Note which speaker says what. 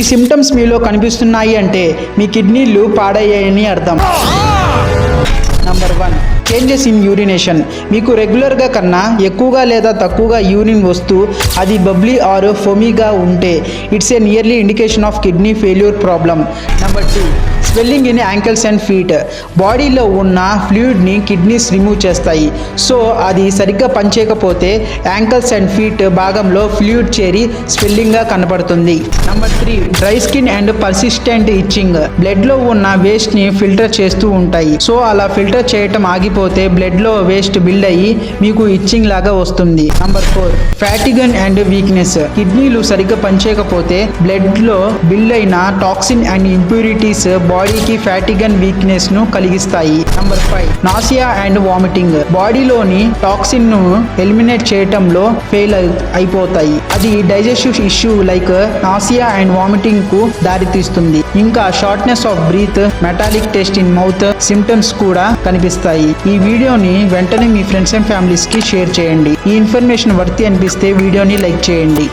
Speaker 1: ఈ సిమ్టమ్స్ మీలో కనిపిస్తున్నాయి అంటే మీ కిడ్నీలు పాడయ్యాయని అర్థం. Number one changes in urination. మీకు రెగ్యులర్గా కన్నా ఎక్కువగా లేదా తక్కువగా యూరిన్ వస్తూ అది బబ్లీ ఆర్ ఫోమీగా ఉంటే it's a nearly indication of kidney failure problem number two swelling in ankles and feet. బాడీలో ఉన్న ఫ్లూయిడ్ని కిడ్నీస్ రిమూవ్ చేస్తాయి. సో అది సరిగ్గా పనిచేయకపోతే యాంకిల్స్ అండ్ ఫీట్ భాగంలో ఫ్లూయిడ్ చేరి స్వెల్లింగ్గా కనపడుతుంది number three dry skin and persistent itching. బ్లడ్లో ఉన్న వేస్ట్ని ఫిల్టర్ చేస్తూ ఉంటాయి. సో అలా ఫిల్టర్ చేయటం ఆగిపో లేకపోతే బ్లడ్లో వేస్ట్ బిల్డ్ అయ్యి మీకు ఇచ్చింగ్ లాగా వస్తుంది. Number four fatigue and weakness కిడ్నీలు సరిగ్గా పనిచేయకపోతే బ్లడ్లో బిల్డ్ అయిన టాక్సిన్ అండ్ ఇంప్యూరిటీస్ బాడీకి ఫ్యాటిగన్ వీక్నెస్ను కలిగిస్తాయి. Number five nausea and vomiting బాడీలోని టాక్సిన్ను ఎలిమినేట్ చేయటంలో ఫెయిల్ అయిపోతాయి. అది digestive issue like nausea and వామిటింగ్కు దారితీస్తుంది. ఇంకా shortness of breath metallic taste in mouth symptoms కూడా కనిపిస్తాయి. ఈ వీడియోని వెంటనే మీ ఫ్రెండ్స్ అండ్ ఫ్యామిలీస్కి షేర్ చేయండి. ఈ ఇన్ఫర్మేషన్ వర్తి అనిపిస్తే వీడియోని లైక్ చేయండి.